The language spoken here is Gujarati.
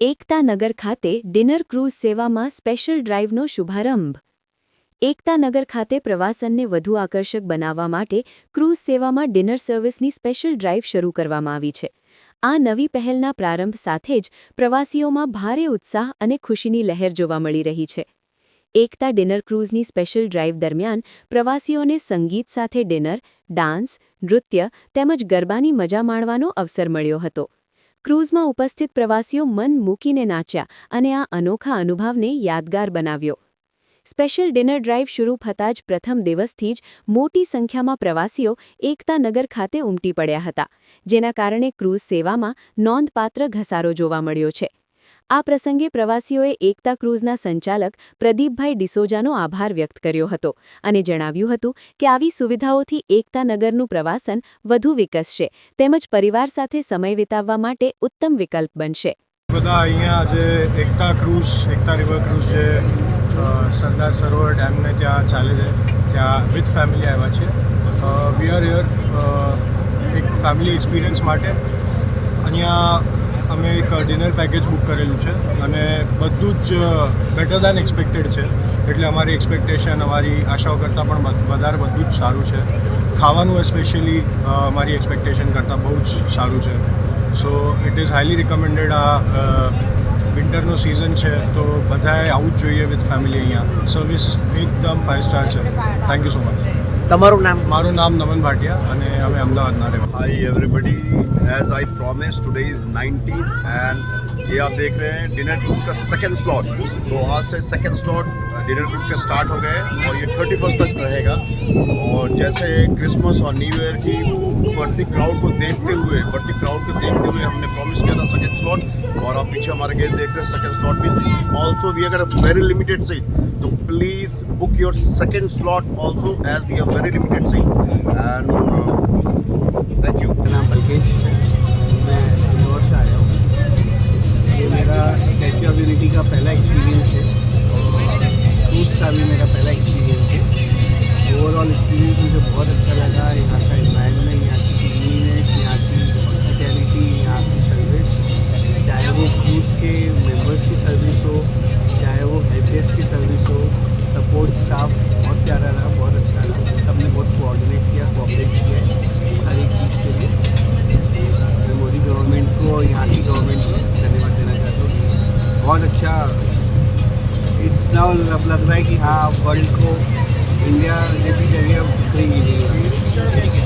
એકતાનગર ખાતે ડિનર ક્રૂઝ સેવામાં સ્પેશિયલ ડ્રાઇવનો શુભારંભ. એકતાનગર ખાતે પ્રવાસનને વધુ આકર્ષક બનાવવા માટે ક્રૂઝ સેવામાં ડિનર સર્વિસની સ્પેશિયલ ડ્રાઇવ શરૂ કરવામાં આવી છે. આ નવી પહેલના પ્રારંભ સાથે જ પ્રવાસીઓમાં ભારે ઉત્સાહ અને ખુશીની લહેર જોવા મળી રહી છે. એકતા ડિનર ક્રૂઝની સ્પેશિયલ ડ્રાઇવ દરમિયાન પ્રવાસીઓને સંગીત સાથે ડિનર, ડાન્સ, નૃત્ય તેમજ ગરબાની મજા માણવાનો અવસર મળ્યો હતો. ક્રૂઝમાં ઉપસ્થિત પ્રવાસીઓ મન મૂકીને નાચ્યા અને આ અનોખા અનુભવને યાદગાર બનાવ્યો. સ્પેશિયલ ડિનર ડ્રાઇવ શરૂ થતાં જ પ્રથમ દિવસથી જ મોટી સંખ્યામાં પ્રવાસીઓ એકતાનગર ખાતે ઉમટી પડ્યા હતા, જેના કારણે ક્રૂઝ સેવામાં નોંધપાત્ર ઘસારો જોવા મળ્યો છે. આ પ્રસંગે પ્રવાસીઓએ એકતા ક્રૂઝના સંચાલક પ્રદીપભાઈ ડિસોજાનો આભાર વ્યક્ત કર્યો હતો અને જણાવ્યું હતું કે આવી સુવિધાઓથી એકતાનગરનું પ્રવાસન વધુ વિકસશે તેમજ પરિવાર સાથે સમય વિતાવવા માટે ઉત્તમ વિકલ્પ બનશે. બધા અહીંયા આજે Ekta cruise, Ekta river cruise જે સરદાર સરોવર ડેમને ત્યાં ચાલે છે, ત્યાં વિથ ફેમિલી આવ્યા છે. વી આર યર એક ફેમિલી એક્સપિરિયન્સ માટે. અહીંયા અમે એક ડિનર પેકેજ બુક કરેલું છે અને બધું જ બેટર દેન એક્સપેક્ટેડ છે. એટલે અમારી એક્સપેક્ટેશન અમારી આશાઓ કરતાં પણ વધારે બધું જ સારું છે. ખાવાનું એસ્પેશિયલી અમારી એક્સપેક્ટેશન કરતાં બહુ જ સારું છે. So it is highly recommended આ વિન્ટરનો સિઝન છે, તો બધાએ આવું જ જોઈએ વિથ ફેમિલી અહીંયા. સર્વિસ એકદમ ફાઇવ સ્ટાર છે. થેન્ક યુ સો મચ તમારું નામ મારું નામ નમન ભાટિયા અને અમે અમદાવાદના રહેવા Hi everybody, as I promised today is 19th and ये आप देख रहे हैं डिनर ग्रुप का सेकंड स्लॉट तो आज से सेकंड स्लॉट डिनर ग्रुप का स्टार्ट हो गए हैं और ये थर्टी फर्स्ट तक रहेगा और जैसे क्रिसमस और न्यू ईयर की बढ़ती क्राउड को देखते हुए बढ़ती क्राउड को देखते हुए हमने प्रॉमिस किया था सेकंड स्लॉट और आप पीछे हमारे गेट देख रहे हैं सेकंड स्लॉट भी ऑल्सो वी अगर वेरी लिमिटेड सीट तो please book your second slot also as we have very limited thing and uh, यहाँ की गवर्नमेंट को धन्यवाद देना चाहता हूँ बहुत अच्छा। इट्स नाउ लग रहा है कि हाँ वर्ल्ड को इंडिया जैसी जगह खरीदी गई है।